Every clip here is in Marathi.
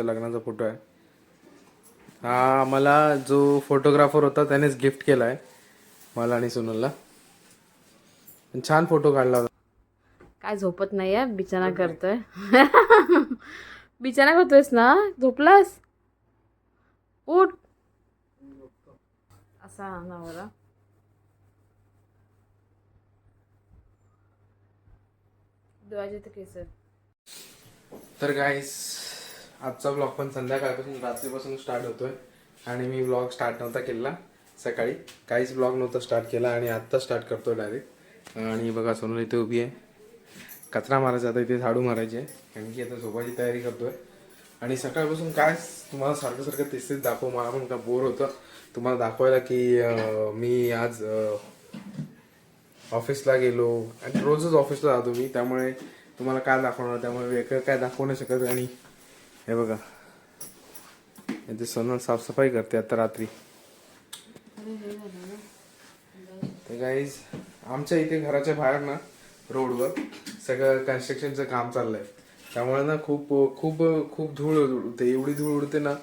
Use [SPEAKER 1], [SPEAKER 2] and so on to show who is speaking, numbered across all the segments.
[SPEAKER 1] लग्नाचा फोटो आहे. हा मला जो फोटोग्राफर होता त्यानेच गिफ्ट केला आहे मला आणि सुनलला. छान फोटो काढला होता.
[SPEAKER 2] काय झोपत नाहीये? बिचाना करतोय. बिचाना करतोयस ना? झोपलास? उठ. असा नवरा. आहेत.
[SPEAKER 1] तर गाईस आजचा ब्लॉग पण संध्याकाळपासून रात्रीपासून स्टार्ट होतोय. आणि मी ब्लॉग स्टार्ट नव्हता केला सकाळी. काहीच ब्लॉग नव्हता स्टार्ट केला आणि आत्ता स्टार्ट करतोय डायरेक्ट आणि बघा सोनल इथे उभी आहे. कचरा मारायचा आता इथे झाडू मारायची आहे. कारण की आता झोपायची तयारी करतोय. आणि सकाळपासून काय तुम्हाला सारखं सारखं तेच तेच दाखव मला पण का बोर होतं. तुम्हाला दाखवायला की मी आज ऑफिसला गेलो. आणि रोजच ऑफिसला जातो मी त्यामुळे तुम्हाला काय दाखवणार त्यामुळे वेगळं काय दाखवू नाही शकत. आणि हे बघा. इथे सोनल साफसफाई करते आता रात्री. तर गाईज आमच्या इथे घराच्या बाहेर ना रोडवर सगळं कन्स्ट्रक्शनचं काम चाललंय. त्यामुळे ना खूप खूप खूप धूळ उडते. एवढी धूळ उडते ना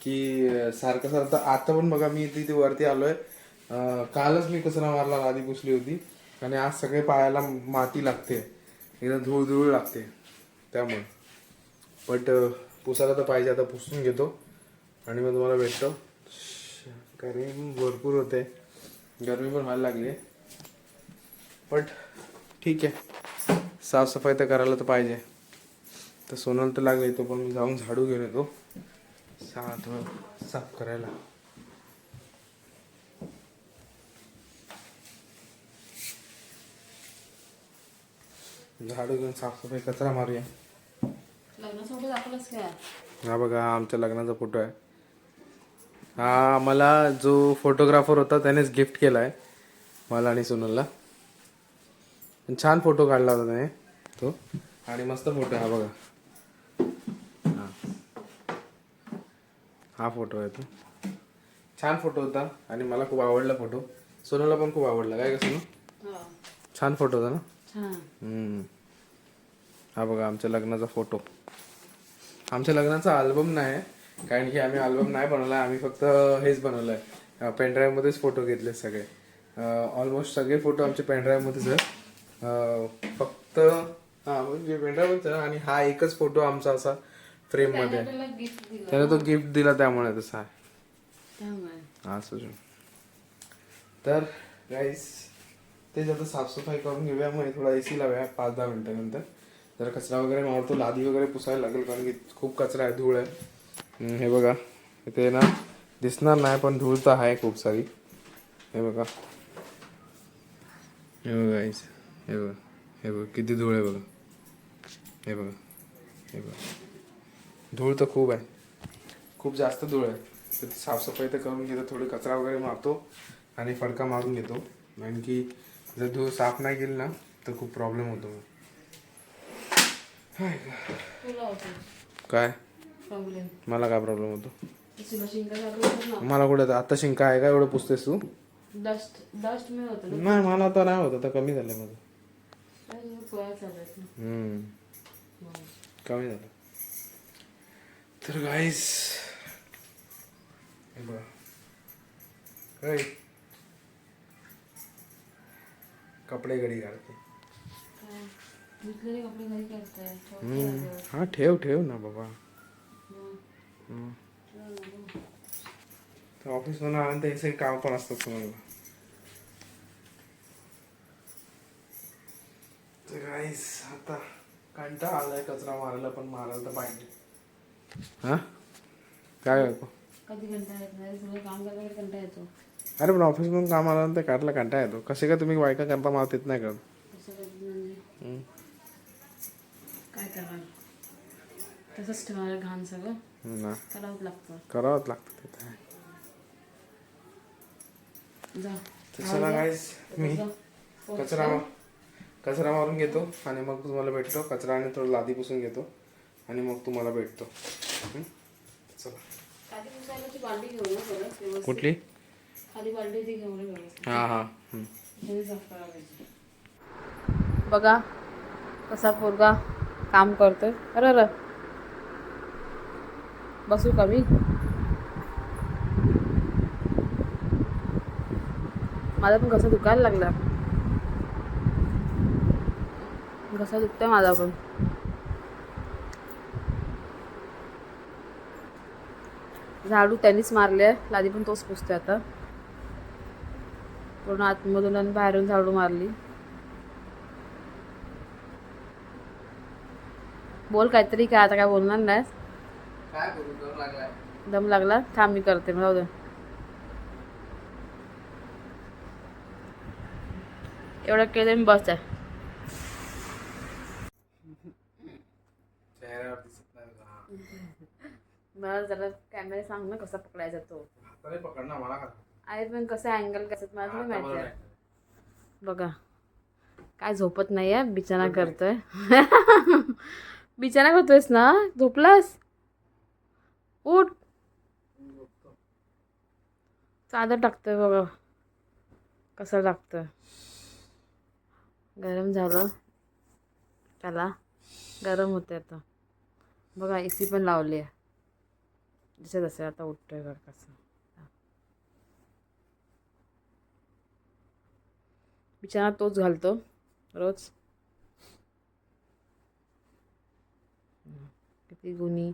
[SPEAKER 1] की सारखं सारखं आता पण बघा मी इथे वरती आलोय. कालच मी कचरा मारला आधी पुसली होती. आणि आज सगळे पायाला माती लागते. एकदम धूळ धूळ लागते. त्यामुळे. बट पुसायला तर पाहिजे आता पुसून घेतो. आणि मग तुम्हाला भेटतो. गरमी भरपूर होते. गरमी पण व्हायला लागली. आहे बट ठीक आहे. साफसफाई तर करायला तर पाहिजे. तर सोनल तर लागले तो पण मी जाऊन झाडू घेऊन येतो. साथ साफ करायला. झाडू घेऊन साफसफाई कचरा मारूया.
[SPEAKER 2] लग्नासोबत काय?
[SPEAKER 1] हा बघा हा आमच्या लग्नाचा फोटो आहे. हा मला जो फोटोग्राफर होता त्यानेच गिफ्ट केला आहे मला आणि सुनलला. छान फोटो काढला होता त्याने तो. आणि मस्त फोटो आहे हा बघा. हा. हा फोटो आहे तो. छान फोटो होता आणि मला खूप आवडला फोटो सोनूला पण खूप आवडला काय का सोनू छान फोटो होता ना. हा बघा आमच्या लग्नाचा फोटो आमच्या लग्नाचा अल्बम नाही कारण की आम्ही अल्बम नाही बनवला आम्ही फक्त हेच बनवलंय. पेनड्राईव्ह मध्येच फोटो घेतले सगळे. ऑलमोस्ट सगळे फोटो आमचे पेनड्राईव्ह मध्येच आहेत. फक्त हा म्हणजे पेनड्राईव्ह आणि हा एकच फोटो आमचा असा फ्रेममध्ये. आहे.
[SPEAKER 2] त्याला गिफ्ट दिलं.
[SPEAKER 1] त्याने तो गिफ्ट दिला त्यामुळे तसा आहे. हा सुजून तर गाईस तेच आता साफसफाई करून घेऊया मग थोडा एसी लावूया पाच दहा मिनिटानंतर. जरा कचरा वगैरे मारतो लादी वगैरे पुसायला लागेल कारण की खूप कचरा आहे धूळ आहे. हे बघा इथे ना दिसणार नाही पण धूळ तर आहे खूप सारी. हे बघा. हे बघा हे बघा. हे बघा किती धूळ आहे बघा. हे बघा. हे बघा. धूळ तर खूप आहे. खूप जास्त धूळ आहे. तर साफसफाई तर करून घेतो थोडी कचरा वगैरे मारतो आणि फडका मारून घेतो. कारण की जर धूळ साफ नाही केली ना तर खूप प्रॉब्लेम होतो. मग काय? मला काय प्रॉब्लेम होतो? मला कुठे आता शिंका आहे का? एवढं पुसतेस तू? नाही मला तर नाही होत. आता कमी झालं माझं.
[SPEAKER 2] काय.
[SPEAKER 1] कमी झालं. तर गाईस बघा. कपडे घडी
[SPEAKER 2] काय? धुतलेले कपडे घरी करताय
[SPEAKER 1] हम्म. हा ठेव ठेव ना बाबा. ऑफिस मधून आल्यानंतर हे सगळे काम पण असतात तुम्हाला. तर गाईस आता कंटाळा आलाय कचरा मारायला पण मारायला तर पाहिजे. हा? काय करतो
[SPEAKER 2] कधी कंटाळा येत नाही? सगळं काम करायला कंटाळा येतो.
[SPEAKER 1] अरे पण ऑफिस मधून काम आल्यानंतर काढला कंटाळा येतो. कसे काय तुम्ही बायका करता मला तेच नाही करत
[SPEAKER 2] काय करणार तसंच ठेवणार घाण सगळं
[SPEAKER 1] ना
[SPEAKER 2] करावंच लागतं
[SPEAKER 1] करावंच लागतं ते तर आहे.
[SPEAKER 2] जा
[SPEAKER 1] तर चला गाईस मी
[SPEAKER 2] जा.
[SPEAKER 1] कचरा मा- कचरा मारून घेतो आणि मग तुम्हाला भेटतो कचरा आणि थोडं लादी पुसून घेतो आणि मग तुम्हाला भेटतो हं? चला
[SPEAKER 2] खाली पुसायला ती बाल्टी घेऊन ये परत व्यवस्थित.
[SPEAKER 1] कुठली
[SPEAKER 2] खाली बाल्टी ती घेऊन ये व्यवस्थित.
[SPEAKER 1] हा हा हं.
[SPEAKER 2] घरी साफ करायला पाहिजे. बघा कसा पोरगा काम करतोय. बरोबर बसू का मी? माझा पण घसा दुखायला लागला. घसा दुखतोय माझा पण. झाडू त्यांनीच मारले. लादी पण तोच पुसतोय आता. पूर्ण आतमधून आणि बाहेरून झाडू मारली. बोल काहीतरी काय आता काय बोलणार नाही.
[SPEAKER 1] दम
[SPEAKER 2] लागला. थांब मी करते जाऊ दे. एवढं केलं मी बस आहे. मला जरा कॅमेरा सांग ना कसा पकडायचा तो.
[SPEAKER 1] मला
[SPEAKER 2] आहे पण कसं अँगल कसं मला नाही माहिती आहे. बघा. काय झोपत नाही आहे बिछाना करतोय. बिचारा करतोयस ना? झोपलास? उठ. चादर टाकतोय बघा. कसं टाकतोय? गरम झालं. त्याला गरम होते आता. बघा ए सी पण लावली आहे जसं जसे आता उठतोय बघ कसं. बिचारा तोच घालतो. रोज. किती गुणी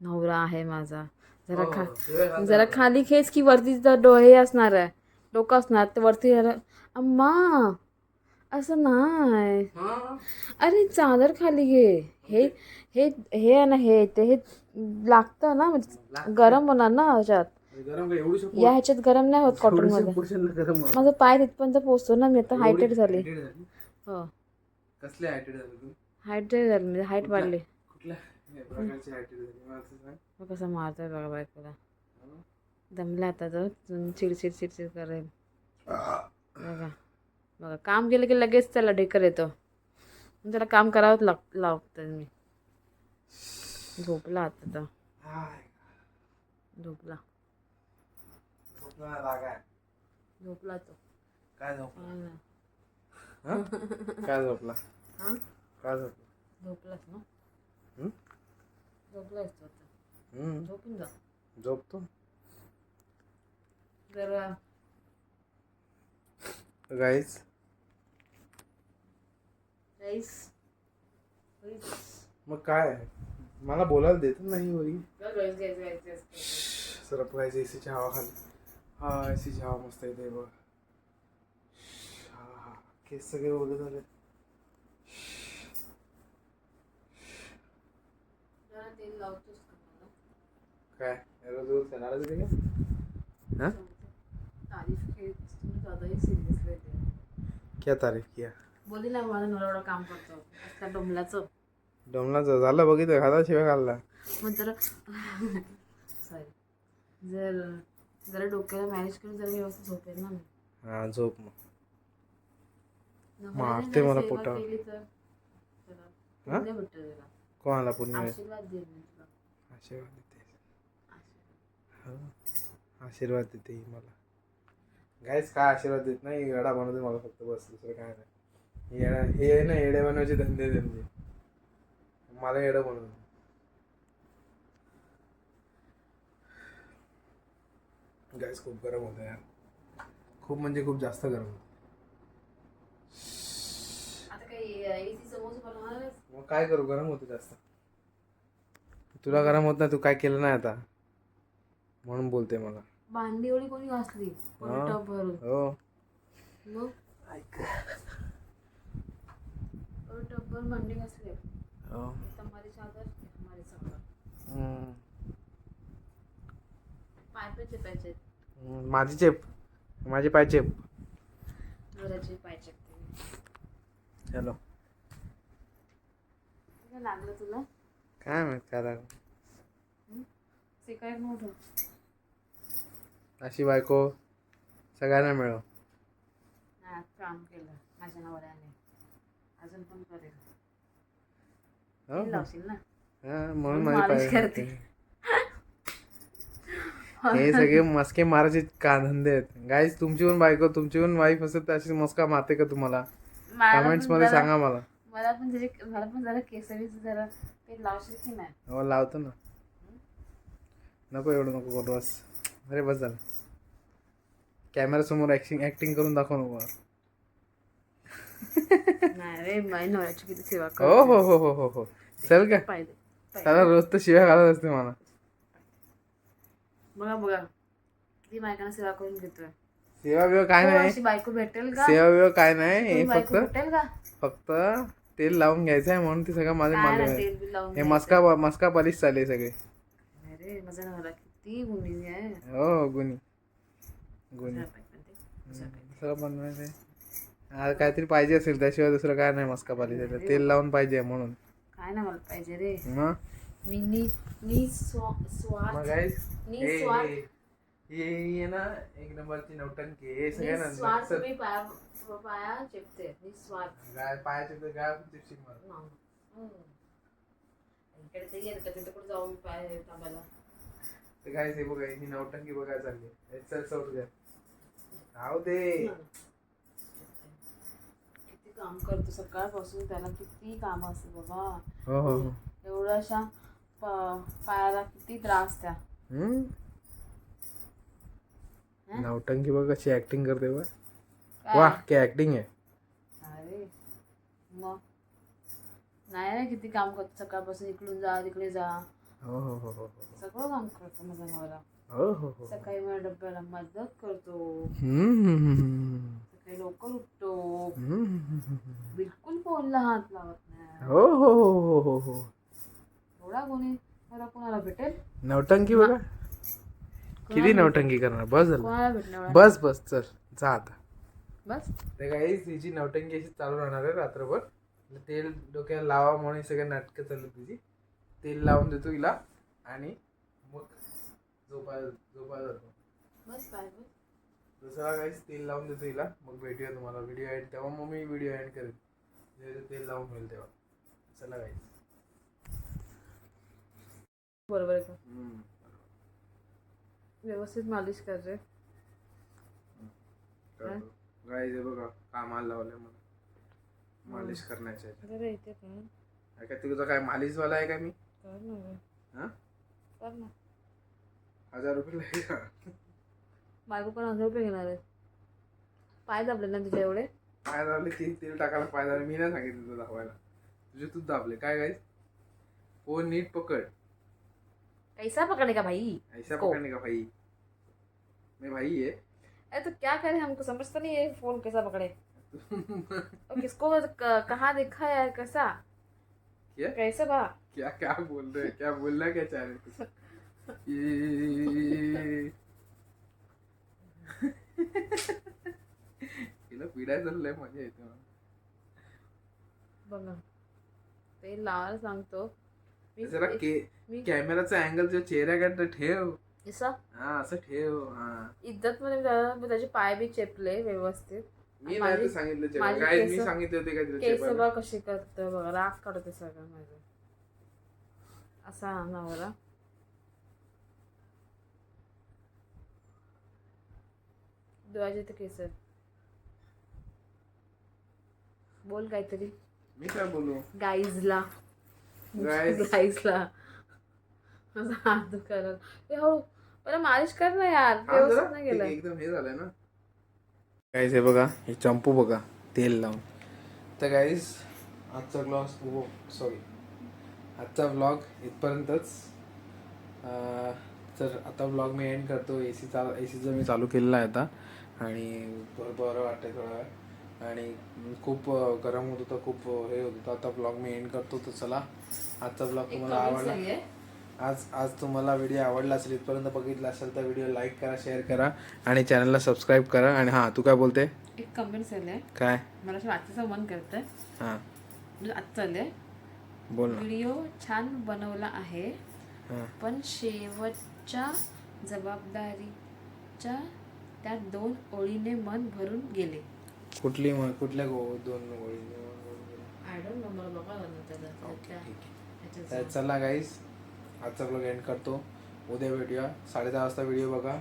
[SPEAKER 2] नवरा आहे माझा. जरा खा
[SPEAKER 1] हो, घाल
[SPEAKER 2] जरा खाली खेच की वरती जर डोळे असणार आहे. डोकं असणार ते वरती जरा अम्मा असं नाही. अरे चादर खाली घे. हे हे हे आहे ना हे ते हे लागतं ना म्हणजे गरम होणार ना ह्याच्यात.
[SPEAKER 1] गरम का एवढी
[SPEAKER 2] या ह्याच्यात गरम नाही होत
[SPEAKER 1] कॉटनमध्ये.
[SPEAKER 2] माझा पाय तिथपर्यंत पोहोचतो ना मी आता हायटेड झाली? हो.
[SPEAKER 1] कसली हायटेड झाली तू?
[SPEAKER 2] हायटेड झाली म्हणजे हाईट वाढली. मग कसं मारतोय बघा बायकोला. दमला आता तो चिडचिड चिडचिड करेल. बघा. बघा काम केलं की लगेच त्याला ढेकर येतो. त्याला काम करावंच लाग लागतं मी. झोपला आता तर. झोपला.
[SPEAKER 1] झोपला
[SPEAKER 2] तो.
[SPEAKER 1] काय झोपला?
[SPEAKER 2] ना.
[SPEAKER 1] काय झोपला?
[SPEAKER 2] हा?
[SPEAKER 1] काय झोपला?
[SPEAKER 2] झोपलास ना. झोपलास तो आता.
[SPEAKER 1] हम्म.
[SPEAKER 2] झोपून जा.
[SPEAKER 1] झोपतो.
[SPEAKER 2] जरा
[SPEAKER 1] गाईच
[SPEAKER 2] राईस
[SPEAKER 1] मग काय? मला बोलायला देत नाही वरी
[SPEAKER 2] राईस घ्यायचं घ्यायचं
[SPEAKER 1] सरप गायचं एसीची हवा खाली. हा एसीची हवा मस्त येते बघ. हा हा. केस सगळे ओले झाले
[SPEAKER 2] जरा तेल लावतोस का मला
[SPEAKER 1] काय? रोज रोज का? हा?
[SPEAKER 2] तारीफ खेळ तुम्ही ज्यादाही सिरियस लेते
[SPEAKER 1] क्या तारीफ किया?
[SPEAKER 2] बोली ना मला नवरा एवढं काम करतो. त्या
[SPEAKER 1] डोमलाचं झालं बघितलं खाता शिवाय खाल्ला.
[SPEAKER 2] मग जरा सॉरी जर जरा डोक्याला मॅनेज करून जरा व्यवस्थित झोपेल ना मी.
[SPEAKER 1] हा झोप मग. मारते मला पोटावर. हा?
[SPEAKER 2] पुण्य भेटतं जरा.
[SPEAKER 1] कोणाला पुण्य
[SPEAKER 2] आशीर्वाद देईल मी तुला.
[SPEAKER 1] आशीर्वाद देते.
[SPEAKER 2] आशीर्वाद.
[SPEAKER 1] हो. आशीर्वाद देते ही मला. गायच काय आशीर्वाद देत नाही? येडा बनवते मला फक्त बस दुसरं काय नाही. येडा हे आहे ना येडे बनवायचे धंदे त्यांचे. मला येडं बनवून गायस खूप गरम होतं यार. खूप म्हणजे खूप जास्त गरम होतं.
[SPEAKER 2] आता काही
[SPEAKER 1] मग काय करू? गरम होतं जास्त. तुला गरम होत नाही तू काय केलं नाही आता? म्हणून बोलते मला.
[SPEAKER 2] भांडी एवढी कोणी घासली?
[SPEAKER 1] हा.
[SPEAKER 2] टप भरून.
[SPEAKER 1] हो.
[SPEAKER 2] मग? एवढं टप भरून भांडी घासली.
[SPEAKER 1] हो.
[SPEAKER 2] हमारी चादर हमारी चादर.
[SPEAKER 1] हम्म.
[SPEAKER 2] पाय पण चेपायचे
[SPEAKER 1] माझी चेप. माझे पाय चेप.
[SPEAKER 2] घराचे पाय चेपते.
[SPEAKER 1] हॅलो
[SPEAKER 2] काय लागलं तुला?
[SPEAKER 1] काय माहीत काय लागलं.
[SPEAKER 2] शिकायला नव्हतं
[SPEAKER 1] अशी बायको सगळ्यांना मिळव.
[SPEAKER 2] नाही आज काम केलं माझ्या नवऱ्याने. अजून पण करेल
[SPEAKER 1] हो?
[SPEAKER 2] तेल लावशील ना?
[SPEAKER 1] हा, म्हणून माझे
[SPEAKER 2] मालिश
[SPEAKER 1] पाय
[SPEAKER 2] करते.
[SPEAKER 1] हे सगळे मस्के मारायचे का धंदे आहेत? गाईज तुमची पण बायको तुमची पण वाईफ असेल तर अशी मस्का मारते का तुम्हाला?
[SPEAKER 2] मला पण
[SPEAKER 1] कमेंट्समध्ये
[SPEAKER 2] जरा-
[SPEAKER 1] सांगा मला.
[SPEAKER 2] मला पण त्याचे मला पण जरा केसरीचं जरा ते लावशील की नाही?
[SPEAKER 1] हो लावतो ना. नको एवढं नको करू बस. अरे बस झालं. कॅमेरा समोर ऍक्टिंग ऍक्टिंग करून दाखव नको मला.
[SPEAKER 2] नाही रे माझ्या नवऱ्याची किती सेवा
[SPEAKER 1] हो हो हो हो हो हो. चल का
[SPEAKER 2] पाहिजे
[SPEAKER 1] त्याला रोज तर शिव्या घालत असते मला.
[SPEAKER 2] बघा बघा. किती बायकांना सेवा करून घेतोय.
[SPEAKER 1] सेवा बिवा काय
[SPEAKER 2] हो,
[SPEAKER 1] नाही.
[SPEAKER 2] अशी बायको भेटेल का?
[SPEAKER 1] सेवा बिवा काय नाही. हे
[SPEAKER 2] बायको
[SPEAKER 1] फक्त
[SPEAKER 2] भेटेल का?
[SPEAKER 1] फक्त तेल लावून घ्यायचं आहे म्हणून ते सगळं माझे
[SPEAKER 2] काय तेल बिल लावून
[SPEAKER 1] हे. मस्का मस्का पॉलिश चालले सगळे.
[SPEAKER 2] अरे माझा नवरा किती गुणी आहे.
[SPEAKER 1] हो गुणी. गुणी.
[SPEAKER 2] दुसरा पाहिजे म्हणते. दुसरा पाहिजे.
[SPEAKER 1] दुसरं बनवायचं आज काहीतरी पाहिजे असेल त्याशिवाय दुसरं काय नाही मस्का पॉलिश. तेल लावून पाहिजे म्हणून.
[SPEAKER 2] काय ना मला पाहिजे रे.
[SPEAKER 1] मग
[SPEAKER 2] मी नि नि स्वा-
[SPEAKER 1] मग
[SPEAKER 2] स्वार्थ
[SPEAKER 1] guys,
[SPEAKER 2] नि
[SPEAKER 1] हे-
[SPEAKER 2] स्वार्थ
[SPEAKER 1] हे- हे हे ना एक नंबरची नौटंकी आहे. हे सगळ्या
[SPEAKER 2] निस्वार्थ
[SPEAKER 1] नंतर
[SPEAKER 2] मी पाया पाया चिपते. निस्वार्थ.
[SPEAKER 1] गाय पायाचे तर गाय चिपचिप मारत.
[SPEAKER 2] हम्म. इकडे ते तिथे कुठे जाऊ मी पाय थांबायला?
[SPEAKER 1] तर काय हे बघा ही नौटंकी बघाय चालली. हे चल सोड द्या राहू दे.
[SPEAKER 2] किती काम करतो सकाळपासून त्याला किती काम असते बाबा.
[SPEAKER 1] हो हो हो.
[SPEAKER 2] एवढ्याशा प- पायाला किती त्रास त्या.
[SPEAKER 1] हम्म? नौटंकी बघ कशी ऍक्टिंग करते बघ.
[SPEAKER 2] काय?
[SPEAKER 1] वा काय ऍक्टिंग आहे
[SPEAKER 2] अरे मग नाही रे किती काम करतो सकाळपासून इकडून जा तिकडे जा
[SPEAKER 1] हो हो हो हो
[SPEAKER 2] सगळं काम करतो माझा नवरा
[SPEAKER 1] हो हो हो
[SPEAKER 2] सकाळी माझ्या डब्याला मदत करतो
[SPEAKER 1] हम्म.
[SPEAKER 2] सकाळी लवकर उठतो
[SPEAKER 1] हम्म.
[SPEAKER 2] बिलकुल फोनला हात लावत नाही
[SPEAKER 1] हो हो हो हो हो हो
[SPEAKER 2] कोणी मला कोणाला भेटेल
[SPEAKER 1] नौटंकी बघा किती नौटंकी करणार बस झालं
[SPEAKER 2] कोणाला भेटणार एवढा?
[SPEAKER 1] बस बस चल जा आता
[SPEAKER 2] बस.
[SPEAKER 1] ते काही तिची नौटंकी अशी चालू राहणार आहे रात्रभर. तेल डोक्याला लावा म्हणून सगळे नाटकं चालू तिची. तेल लावून देतो हिला आणि मग झोपायला झोपायला जातो.
[SPEAKER 2] बस
[SPEAKER 1] दुसरा काहीच तेल लावून देतो हिला. मग भेटूया तुम्हाला. व्हिडिओ एंड तेव्हा मग मी व्हिडिओ एंड करेन. जेव्हा तेल लावून होईल तेव्हा. चला काही
[SPEAKER 2] बरोबर आहे का? व्यवस्थित मालिश कर रे.
[SPEAKER 1] गाईज बघा कामाला लावले मला मालिश ह्याच्यात.
[SPEAKER 2] अरे इथे कर
[SPEAKER 1] आहे का तुझा काय मालिशवाला आहे का मी?
[SPEAKER 2] कर ना रे.
[SPEAKER 1] हा?
[SPEAKER 2] कर ना.
[SPEAKER 1] हजार रुपये लागेल का?
[SPEAKER 2] बायको पण हजार रुपये घेणार आहे. पाय दाबले ना तुझे एवढे?
[SPEAKER 1] पाय दाबले की तेल टाकायला पाय दाबले. मी नाही सांगितलं तुला दाखवायला तुझे तूच दाबले. काय गाईज फोन नीट पकड.
[SPEAKER 2] कैसा पकड़े का भाई?
[SPEAKER 1] ऐसा
[SPEAKER 2] को.
[SPEAKER 1] पकड़ने का भाई? मैं भाई है
[SPEAKER 2] अरे तो क्या करें हमको समझता नहीं है फोन कैसा पकड़े और किसको कहाँ देखा है कैसा
[SPEAKER 1] क्या
[SPEAKER 2] कैसे बा
[SPEAKER 1] क्या क्या बोल रहे हैं? क्या बोलना क्या चाह रहे? ये- तिला पिडायचं लय मजा येते.
[SPEAKER 2] बघा ते लावायला सांगतो मी
[SPEAKER 1] जरा के
[SPEAKER 2] मी
[SPEAKER 1] कॅमेराचा अँगल जो चेहऱ्याकडे ठेव
[SPEAKER 2] असा
[SPEAKER 1] हा असं ठेव हा.
[SPEAKER 2] इज्जत मध्ये मी त्याचे पाय बी चेपले व्यवस्थित.
[SPEAKER 1] मी सांगितलं चेहरा.
[SPEAKER 2] माझी
[SPEAKER 1] काय मी
[SPEAKER 2] केस-
[SPEAKER 1] सांगितले होते तिला
[SPEAKER 2] केस
[SPEAKER 1] चेपायला?
[SPEAKER 2] बघा कशी करतो बघा राग काढते सगळं माझं. असा नवरा. डोळ्याचे ते केस. बोल काहीतरी.
[SPEAKER 1] मी काय बोलू?
[SPEAKER 2] गाईजला
[SPEAKER 1] Guys.
[SPEAKER 2] गाईजला माझा हात दुखायला ए हो मला मालिश कर ना यार. व्यवस्थित नाही गेलं
[SPEAKER 1] एकदम हे झालंय ना. हे बघा हे चंपू बघा तेल लावून. तर गाईज आजचा ब्लॉग हो सॉरी आजचा ब्लॉग इथपर्यंतच. तर आता ब्लॉग मी एंड करतो. ए सी चाल ए सीचं मी चालू केलेलं आहे आता. आणि बरं बरं वाटतंय थोडा आणि खूप गरम होत होतं खूप हे होत होतं. आता ब्लॉग मी एंड करतो तर चला. आजचा ब्लॉग तुम्हाला आवडला. आज आज तुम्हाला व्हिडिओ आवडला असेल इथपर्यंत बघितला असेल तर व्हिडिओ लाईक करा शेअर करा आणि चॅनलला सबस्क्राईब करा. आणि हां तू काय बोलते?
[SPEAKER 2] एक कमेंट झाले
[SPEAKER 1] काय?
[SPEAKER 2] मला असं वाचायचं मन करतंय.
[SPEAKER 1] हां.
[SPEAKER 2] म्हणजे आज चाललंय.
[SPEAKER 1] बोल ना.
[SPEAKER 2] व्हिडिओ छान बनवला आहे.
[SPEAKER 1] हां.
[SPEAKER 2] पण शेवटच्या जबाबदारीच्या त्या दोन ओळीने मन भरून गेले.
[SPEAKER 1] कुठली म- कुठल्या गो दोन ओळी
[SPEAKER 2] आय डोंट नो मला बघा त्याचा
[SPEAKER 1] ठीक आहे
[SPEAKER 2] त्याच्या
[SPEAKER 1] तर चला गाईस आजचा ब्लॉग एंड करतो. उद्या भेटूया. साडे दहा वाजता व्हिडिओ बघा.